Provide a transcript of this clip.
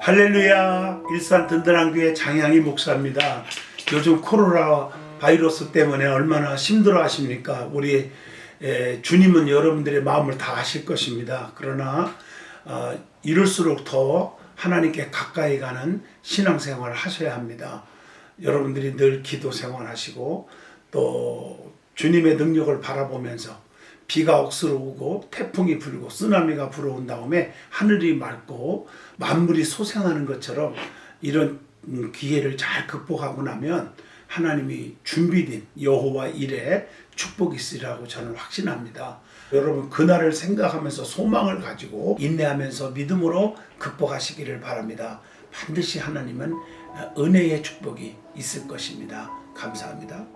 할렐루야 일산 든든한 교회 장양희 목사입니다. 요즘 코로나 바이러스 때문에 얼마나 힘들어 하십니까? 우리 에, 주님은 여러분들의 마음을 다 아실 것입니다. 그러나 어, 이럴수록 더 하나님께 가까이 가는 신앙생활을 하셔야 합니다. 여러분들이 늘 기도 생활하시고 또 주님의 능력을 바라보면서 비가 억수로 오고 태풍이 불고 쓰나미가 불어온 다음에 하늘이 맑고 만물이 소생하는 것처럼 이런 음, 기회를 잘 극복하고 나면 하나님이 준비된 여호와 일에 축복이 있으리라고 저는 확신합니다. 여러분 그날을 생각하면서 소망을 가지고 인내하면서 믿음으로 극복하시기를 바랍니다. 반드시 하나님은 어, 은혜의 축복이 있을 것입니다. 감사합니다.